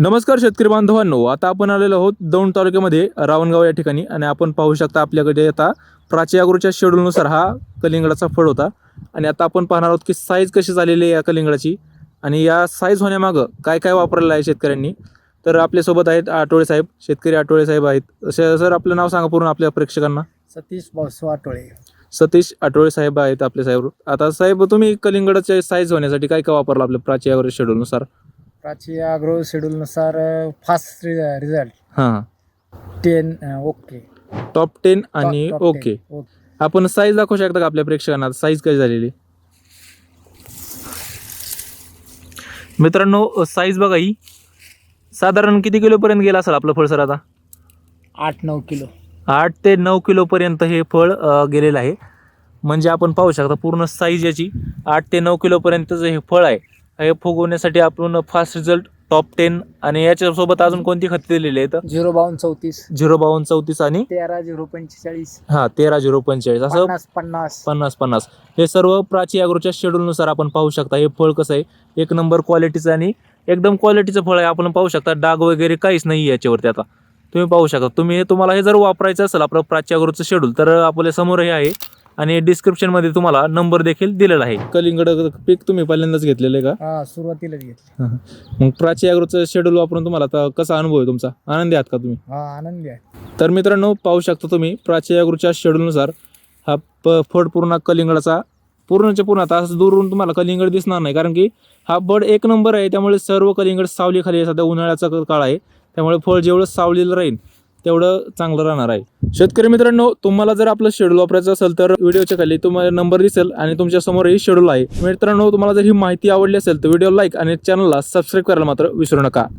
नमस्कार शेतकरी बांधवांनो आता आपण आलेलो आहोत दौंड तालुक्यामध्ये रावणगाव या ठिकाणी आणि आपण पाहू शकता आपल्याकडे आता प्राची अग्रोच्या शेड्यूलनुसार हा कलिंगडाचा फळ होता. आणि आता आपण पाहणार आहोत की साईज कशी झालेली आहे या कलिंगडाची आणि या साईज होण्यामागं काय काय वापरलेलं आहे शेतकऱ्यांनी. तर आपल्यासोबत आहेत आठवळे साहेब शेतकरी आठवळे साहेब आहेत. सर आपलं नाव सांगा पूर्ण आपल्या प्रेक्षकांना. सतीश बासू आटोळे सतीश आठवळे साहेब आहेत आपले साहेब. आता साहेब तुम्ही कलिंगडाचे साईज होण्यासाठी काय काय वापरलं आपल्या प्राची अग्रो शेड्यूलनुसार प्राची अग्रो शेड्यूलनुसार फास्ट रिझल्ट हां. टेन ओके टॉप टेन आणि Top- top ओके 10, ओके आपण साईज दाखवू शकता का आपल्या प्रेक्षकांना? साईज काय झालेली? मित्रांनो साईज बघा ही. साधारण किती किलोपर्यंत गेला असेल आपलं फळ सर आता? आठ नऊ किलो. आठ ते नऊ किलोपर्यंत हे फळ अ, गेलेलं आहे. म्हणजे आपण पाहू शकता पूर्ण साईज याची. आठ ते नऊ किलोपर्यंतचं हे फळ आहे. हे फुगवण्यासाठी आपण फास्ट रिझल्ट टॉप टेन आणि याच्यासोबत अजून कोणती खते दिलेली आहेत? झिरो बावन्न चौतीस. झिरो बावन्न चौतीस आणि? तेरा झिरो पंचेचाळीस. हां तेरा झिरो पंचेचाळीस. असं? पन्नास पन्नास. पन्नास पन्नास. हे सर्व प्राची अग्रोच्या शेड्यूलनुसार आपण पाहू शकता. हे फळ कसं आहे? एक नंबर क्वालिटीचं आणि एकदम क्वालिटीचं फळ आहे. आपण पाहू शकता. डाग वगैरे काहीच नाही याच्यावरती आता. तुम्ही पाहू शकता. तुम्ही तुम्हाला हे जर वापरायचं असेल आपलं प्राची अग्रोचं शेड्यूल तर आपल्यासमोर हे आहे. आणि डिस्क्रिप्शनमध्ये तुम्हाला नंबर देखील दिलेला आहे. कलिंगड पीक तुम्ही पहिल्यांदाच घेतलेलं आहे हा सुरुवातीलाच घेतली. का मग प्राची अग्रोचं शेड्यूल वापरून तुम्हाला आता कसा अनुभव आहे तुमचा? आनंदी आहात का तुम्ही? हा आनंदी आहे. तर मित्रांनो पाहू शकता तुम्ही प्राची अग्रूच्या शेड्यूलनुसार हा प फड पूर्ण कलिंगडाचा पूर्णच्या पूर्ण आता असं दूरून तुम्हाला कलिंगड दिसणार नाही. कारण की हा बड एक नंबर आहे त्यामुळे सर्व कलिंगड सावली खाली आहे. सध्या उन्हाळ्याचा काळ आहे त्यामुळे फळ जेवढं सावलीला राहील तेवढं चांगलं राहणार आहे. शेतकरी मित्रांनो तुम्हाला जर आपलं शेड्यूल वापरायचं असेल तर व्हिडिओच्या खाली तुम्हाला नंबर दिसेल आणि तुमच्या समोरही शेड्यूल आहे. मित्रांनो तुम्हाला जर ही माहिती आवडली असेल तर व्हिडिओ लाईक आणि चॅनलला सबस्क्राईब करायला मात्र विसरू नका.